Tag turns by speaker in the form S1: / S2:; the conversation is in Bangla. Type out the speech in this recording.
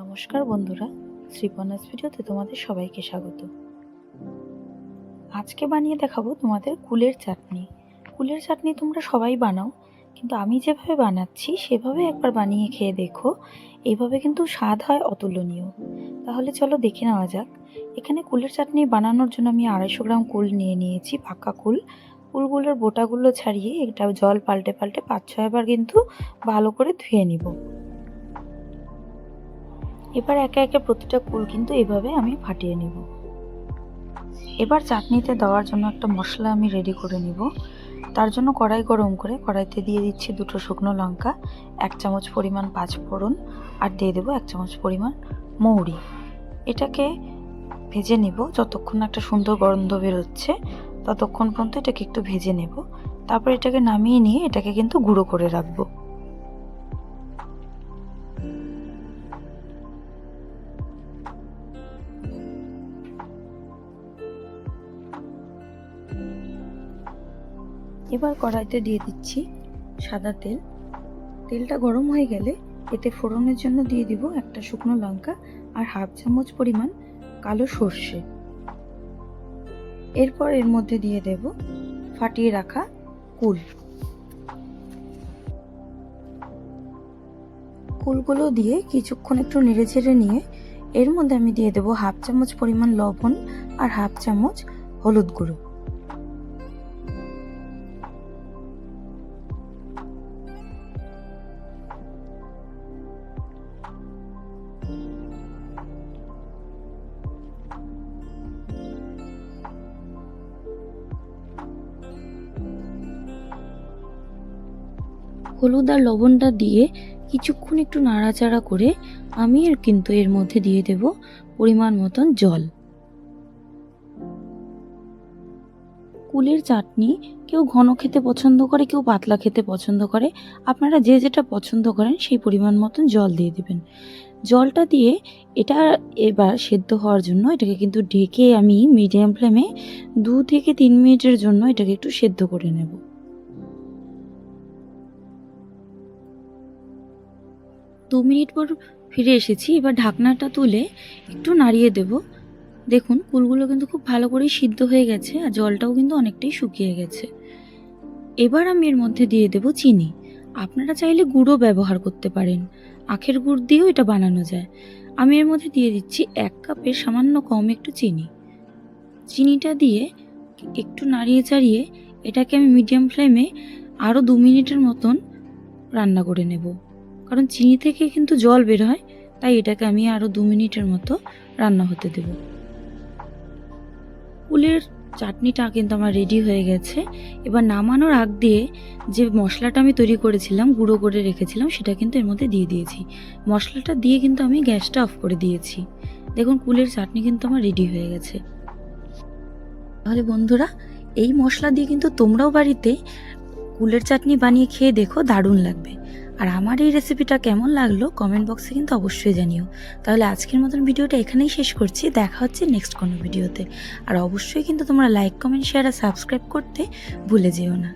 S1: নমস্কার বন্ধুরা শ্রীপনাস ভিডিওতে তোমাদের সবাইকে স্বাগত। আজকে বানিয়ে দেখাবো তোমাদের কুলের চাটনি। কুলের চাটনি তোমরা সবাই বানাও, কিন্তু আমি যেভাবে বানাচ্ছি, সেভাবে একবার বানিয়ে খেয়ে দেখো। এইভাবে কিন্তু স্বাদ হয় অতুলনীয়। তাহলে চলো দেখে নেওয়া যাক। এখানে কুলের চাটনি বানানোর জন্য আমি আড়াইশো গ্রাম কুল নিয়ে নিয়েছি, পাকা কুল। কুলগুলোর বোটাগুলো ছাড়িয়ে এটা জল পাল্টে পাল্টে পাঁচ ছয়বার কিন্তু ভালো করে ধুয়ে নিব। এবার একে একে প্রতিটা কুল কিন্তু এভাবে আমি ফাটিয়ে নেব। এবার চাটনিতে দেওয়ার জন্য একটা মশলা আমি রেডি করে নিব। তার জন্য কড়াই গরম করে কড়াইতে দিয়ে দিচ্ছি দুটো শুকনো লঙ্কা, এক চামচ পরিমাণ পাঁচ ফোড়ন আর দিয়ে দেবো এক চামচ পরিমাণ মৌরি। এটাকে ভেজে নেব। যতক্ষণ একটা সুন্দর গন্ধ বেরোচ্ছে, ততক্ষণ পর্যন্ত এটাকে একটু ভেজে নেব। তারপর এটাকে নামিয়ে নিয়ে এটাকে কিন্তু গুঁড়ো করে রাখব। এবার কড়াইতে দিয়ে দিচ্ছি সাদা তেল। তেলটা গরম হয়ে গেলে এতে ফোড়নের জন্য দিয়ে দিব একটা শুকনো লঙ্কা আর হাফ চামচ পরিমাণ কালো সর্ষে। এরপর এর মধ্যে দিয়ে দেব ফাটিয়ে রাখা কুল। কুলগুলো দিয়ে কিছুক্ষণ একটু নেড়ে ছেড়ে নিয়ে এর মধ্যে আমি দিয়ে দেব হাফ চামচ পরিমাণ লবণ আর হাফ চামচ হলুদ গুঁড়ো। হলুদ আর লবণটা দিয়ে কিছুক্ষণ একটু নাড়াচাড়া করে আমি কিন্তু এর মধ্যে দিয়ে দেব পরিমাণ মতন জল। কুলের চাটনি কেউ ঘন খেতে পছন্দ করে, কেউ পাতলা খেতে পছন্দ করে। আপনারা যে যেটা পছন্দ করেন সেই পরিমাণ মতন জল দিয়ে দেবেন। জলটা দিয়ে এটা এবার সেদ্ধ হওয়ার জন্য এটাকে কিন্তু ঢেকে আমি মিডিয়াম ফ্লেমে দু থেকে তিন মিনিটের জন্য এটাকে একটু সেদ্ধ করে নেব। দু মিনিট পর ফিরে এসেছি। এবার ঢাকনাটা তুলে একটু নাড়িয়ে দেব। দেখুন কুলগুলো কিন্তু খুব ভালো করেই সিদ্ধ হয়ে গেছে আর জলটাও কিন্তু অনেকটাই শুকিয়ে গেছে। এবার আমি এর মধ্যে দিয়ে দেব চিনি। আপনারা চাইলে গুঁড়ো ব্যবহার করতে পারেন। আখের গুড় দিয়েও এটা বানানো যায়। আমি এর মধ্যে দিয়ে দিচ্ছি এক কাপের সামান্য কম একটু চিনি। চিনিটা দিয়ে একটু নাড়িয়ে চাড়িয়ে এটাকে আমি মিডিয়াম ফ্লেমে আরও দু মিনিটের মতন রান্না করে নেব। কারণ চিনি থেকে কিন্তু জল বের হয়, তাই এটাকে আমি আরও দু মিনিটের মতো রান্না হতে দেব। কুলের চাটনিটা কিন্তু আমার রেডি হয়ে গেছে। এবার নামানোর আগ দিয়ে যে মশলাটা আমি তৈরি করেছিলাম, গুঁড়ো করে রেখেছিলাম, সেটা কিন্তু এর মধ্যে দিয়ে দিয়েছি। মশলাটা দিয়ে কিন্তু আমি গ্যাসটা অফ করে দিয়েছি। দেখুন কুলের চাটনি কিন্তু আমার রেডি হয়ে গেছে। তাহলে বন্ধুরা, এই মশলা দিয়ে কিন্তু তোমরাও বাড়িতে কুলের চাটনি বানিয়ে খেয়ে দেখো, দারুণ লাগবে। আর আমার এই রেসিপিটা কেমন লাগল কমেন্ট বক্সে কিন্তু অবশ্যই জানিও। তাহলে আজকের মতন ভিডিওটা এখানেই শেষ করছি। দেখা হচ্ছে নেক্সট কোনো ভিডিওতে আর অবশ্যই কিন্তু তোমরা লাইক কমেন্ট শেয়ার আর সাবস্ক্রাইব করতে ভুলে যেও না।